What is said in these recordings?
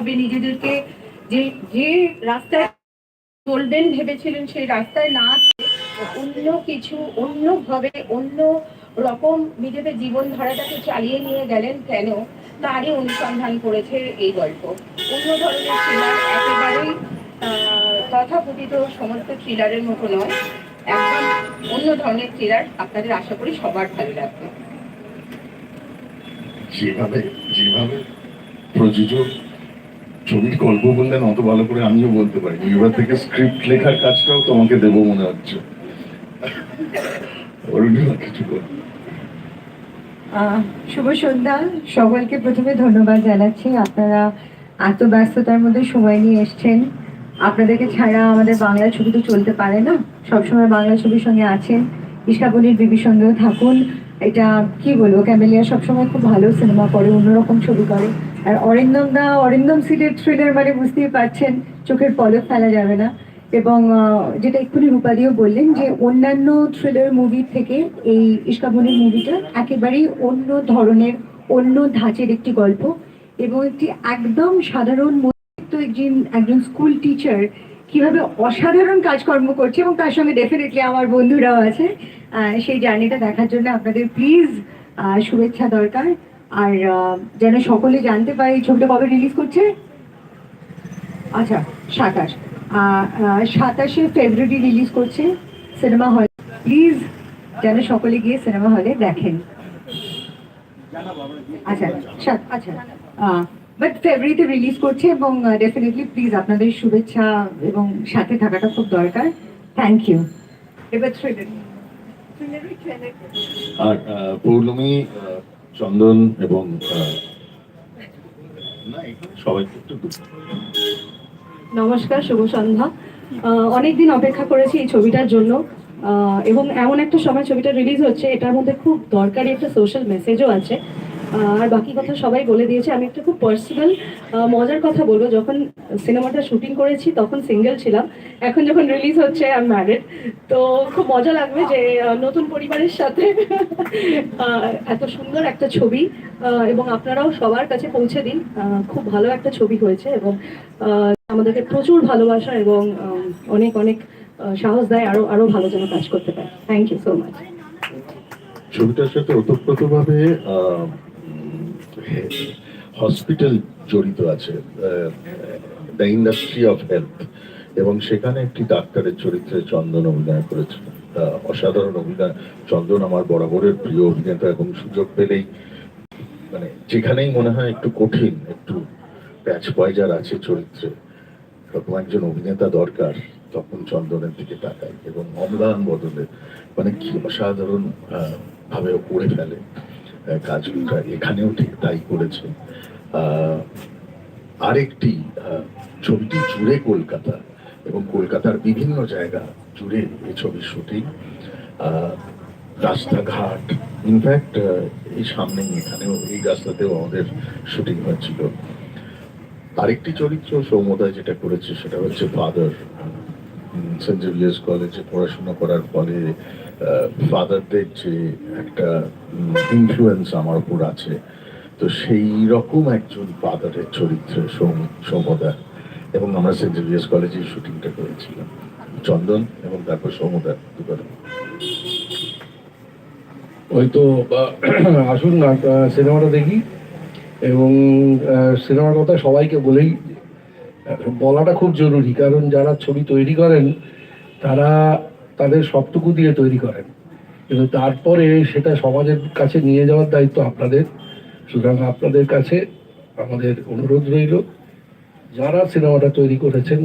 ভাবে নিজেদেরকে। যে যে রাস্তায় গোল্ডেন ভেবেছিলেন সেই রাস্তায় না অন্য কিছু অন্যভাবে অন্য রকম নিজেদের জীবনধারাটাকে চালিয়ে নিয়ে গেলেন কেন? তারই অনুসন্ধান করেছে এই গল্প। অন্য ধরনের থ্রিলার একেবারেই তথাকথিত সমস্ত থ্রিলারের মতো নয়। একদম অন্য ধরনের থ্রিলার আপনাদের আশা করি সবার ভালো লাগবে। যেভাবে যেভাবে প্রযোজক ছবির গল্প বললেন অত ভালো করে আমিও বলতে পারি এবার থেকে স্ক্রিপ্ট লেখার কাজটাও তোমাকে দেবো মনে হচ্ছে। কিছু শুভ সন্ধ্যা। সকলকে প্রথমে ধন্যবাদ জানাচ্ছি। আপনারা এত ব্যস্ততার মধ্যে সময় নিয়ে এসছেন। আপনাদেরকে ছাড়া আমাদের বাংলা ছবি তো চলতে পারে না। সবসময় বাংলা ছবির সঙ্গে আছেন ইশাবনির বিবির সঙ্গেও থাকুন এটা, কি বলব, ক্যামেলিয়া সবসময় খুব ভালো সিনেমা করে, অন্যরকম ছবি করে। আর অরিন্দম দা, অরিন্দম সিটের থ্রিলার মানে বুঝতেই পারছেন, চোখের পলক ফেলা যাবে না। এবং যেটা এক্ষুনি রূপাদিও বললেন যে অন্যান্য থ্রিলার মুভি থেকে এই ইস্কাবনের মুভিটা একেবারেই অন্য ধরনের, অন্য ধাঁচের একটি গল্প এবং একটি একদম সাধারণ মধ্যবিত্ত একজন একজন স্কুল টিচার কীভাবে অসাধারণ কাজকর্ম করছে এবং তার সঙ্গে ডেফিনেটলি আমার বন্ধুরাও আছে। সেই জার্নিটা দেখার জন্য আপনাদের প্লিজ শুভেচ্ছা দরকার। আর যেন সকলে জানতে পারে এই ছবিটা কবে রিলিজ করছে? আচ্ছা সাতাশ। সাতাশে ফেব্রুয়ারি রিলিজ করছে সিনেমা হল প্লিজ যেন সকলে গিয়ে সিনেমা হলে দেখেন। আচ্ছা আচ্ছা বাট ফেব্রুয়ারিতে রিলিজ করছে এবং ডেফিনেটলি প্লিজ আপনাদের শুভেচ্ছা এবং সাথে থাকাটা খুব দরকার। থ্যাংক ইউ এবার আর পৌর্ণমী চন্দন এবং নমস্কার শুভ সন্ধ্যা অনেকদিন অপেক্ষা করেছি এই ছবিটার জন্য এবং এমন একটা সময় ছবিটা রিলিজ হচ্ছে এটার মধ্যে খুব দরকারি একটা সোশ্যাল মেসেজও আছে আর বাকি কথা সবাই বলে দিয়েছে। আমি একটা খুব পার্সোনাল মজার কথা বলব। যখন সিনেমাটা শুটিং করেছি, তখন সিঙ্গেল ছিলাম। এখন যখন রিলিজ হচ্ছে আই ম্যারিড তো খুব মজা লাগবে যে নতুন পরিবারের সাথে এত সুন্দর একটা ছবি এবং আপনারাও সবার কাছে পৌঁছে দিন। খুব ভালো একটা ছবি হয়েছে এবং আমাদেরকে প্রচুর ভালোবাসা এবং অনেক অনেক সাহস দেয়, আরও আরও ভালো যেন কাজ করতে পারে। থ্যাংক ইউ সো মাচ ছবিটার সাথে ওতপ্রোতভাবে হসপিটাল জড়িত আছে দ্য ইন্ডাস্ট্রি অফ হেলথ এবং সেখানে একটি ডাক্তারের চরিত্রে চন্দন অভিনয় করেছিল। অসাধারণ অভিনয়। চন্দন আমার বরাবরের প্রিয় অভিনেতা এবং সুযোগ পেলেই মানে যেখানেই মনে হয় একটু কঠিন, একটু প্যাচ পয়জার আছে চরিত্রে, এরকম একজন অভিনেতা দরকার, তখন চন্দনের দিকে তাকাই এবং অম্লান বদলে মানে কি অসাধারণ ভাবে করে ফেলে। আহ, এখানেও ঠিক তাই করেছে। আরেকটি ছবিটি জুড়ে কলকাতা এবং কলকাতার বিভিন্ন জায়গা জুড়ে এই ছবির শুটিং। রাস্তাঘাট ইনফ্যাক্ট এই সামনে এখানেও এই রাস্তাতেও আমাদের শুটিং হয়েছিল। আরেকটি চরিত্র সৌমদায় যেটা করেছে সেটা হচ্ছে ফাদার সেন্ট জেভিয়ার্স কলেজে পড়াশোনা করার ফলে ফাদারদের যে একটা ইনফ্লুয়েন্স আমার উপর আছে, তো সেই রকম একজন ফাদারের চরিত্রে সৌম- সৌমদা এবং আমরা সেন্ট জেভিয়ার্স কলেজে শুটিংটা করেছিলাম। চন্দন এবং তারপর সৌমদা ওই তো আসুন না সিনেমাটা দেখি এবং সিনেমার কথা সবাইকে বলেই বলাটা খুব জরুরি, কারণ যারা ছবি তৈরি করেন, তারা তাদের সবটুকু দিয়ে তৈরি করেন। কিন্তু তারপরে সেটা সমাজের কাছে নিয়ে যাওয়ার দায়িত্ব আপনাদের। সুতরাং আপনাদের কাছে আমাদের অনুরোধ রইল, যারা সিনেমাটা তৈরি করেছেন,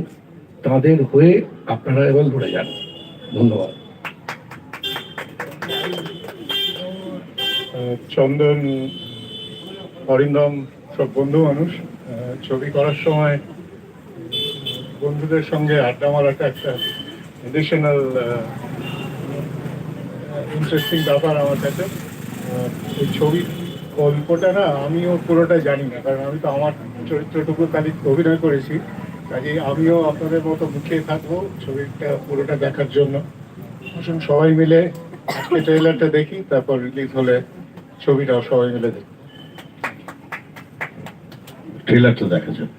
তাদের হয়ে আপনারা এবার লড়ে যান। ধন্যবাদ। চন্দন, অরিন্দম সব বন্ধু মানুষ। ছবি করার সময় বন্ধুদের সঙ্গে আড্ডা মারাটা একটা এডিশনাল ইন্টারেস্টিং ব্যাপার আমার কাছে। এই ছবি গল্পটা না, আমিও পুরোটা জানি না, কারণ আমি তো আমার চরিত্রটুকু খালি অভিনয় করেছি। কাজেই আমিও আপনাদের মতো মুখিয়ে থাকব ছবিটা পুরোটা দেখার জন্য। আসুন সবাই মিলে আজকে ট্রেলারটা দেখি, তারপর রিলিজ হলে ছবিটাও সবাই মিলে দেখি। ট্রেলারটা দেখা যাক।